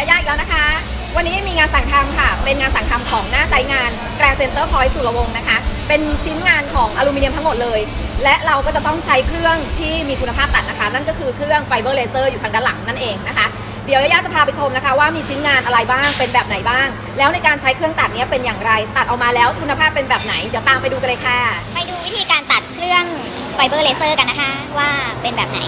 ยาย่าอีกแล้วนะคะ วันนี้มีงานสั่งทำค่ะ เป็นงานสั่งทำของหน้าไซต์งาน Grand Center Point สุรวงศ์นะคะ เป็นชิ้นงานของอลูมิเนียมทั้งหมดเลย และเราก็จะต้องใช้เครื่องที่มีคุณภาพตัดนะคะ นั่นก็คือเครื่องไฟเบอร์เลเซอร์อยู่ทางด้านหลังนั่นเองนะคะ เดี๋ยวยาย่าจะพาไปชมนะคะว่ามีชิ้นงานอะไรบ้าง เป็นแบบไหนบ้าง แล้วในการใช้เครื่องตัดนี้เป็นอย่างไร ตัดออกมาแล้วคุณภาพเป็นแบบไหน เดี๋ยวตามไปดูกันเลยค่ะ ไปดูวิธีการตัดเครื่องไฟเบอร์เลเซอร์กันนะคะ ว่าเป็นแบบไหน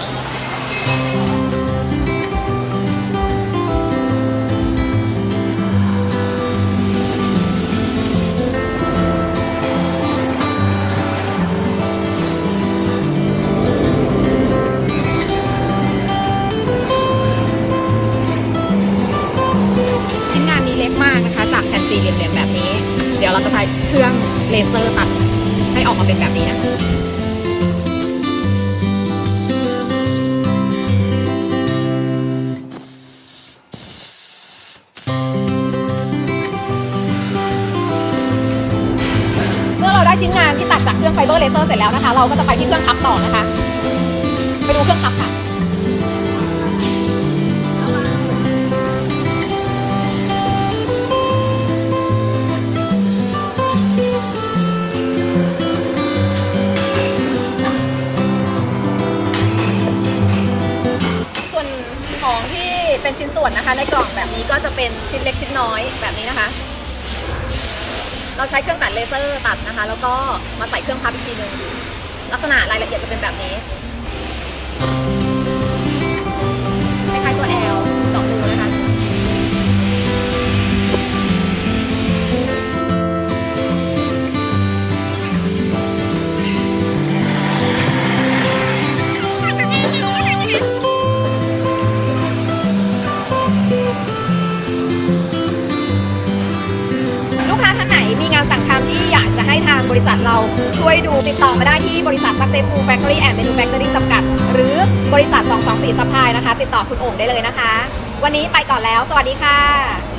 ล็กมากนะคะ จากแผ่นสี่เหลี่ยมๆแบบนี้ เดี๋ยวเราจะใช้เครื่องเลเซอร์ตัดให้ออกมาเป็นแบบนี้นะเมื่อเราได้ชิ้นงานที่ตัดจากเครื่องไฟเบอร์เลเซอร์เสร็จแล้วนะคะ เราก็จะไปที่เครื่องพับต่อนะคะ ไปดูเครื่องพับค่ะ เป็นชิ้นส่วนนะคะ ในกล่องแบบนี้ก็จะเป็นชิ้นเล็กชิ้นน้อยแบบนี้นะคะ เราใช้เครื่องตัดเลเซอร์ตัดนะคะ แล้วก็มาใส่เครื่องพับอีกทีหนึ่งลักษณะรายละเอียดจะเป็นแบบนี้ เราช่วยดูติดต่อมาได้ที่บริษัท Success Full Factory and Manufacturing จำกัด หรือบริษัท 224 Supply นะคะ ติดต่อคุณโอ่งได้เลยนะคะ วันนี้ไปก่อนแล้ว สวัสดีค่ะ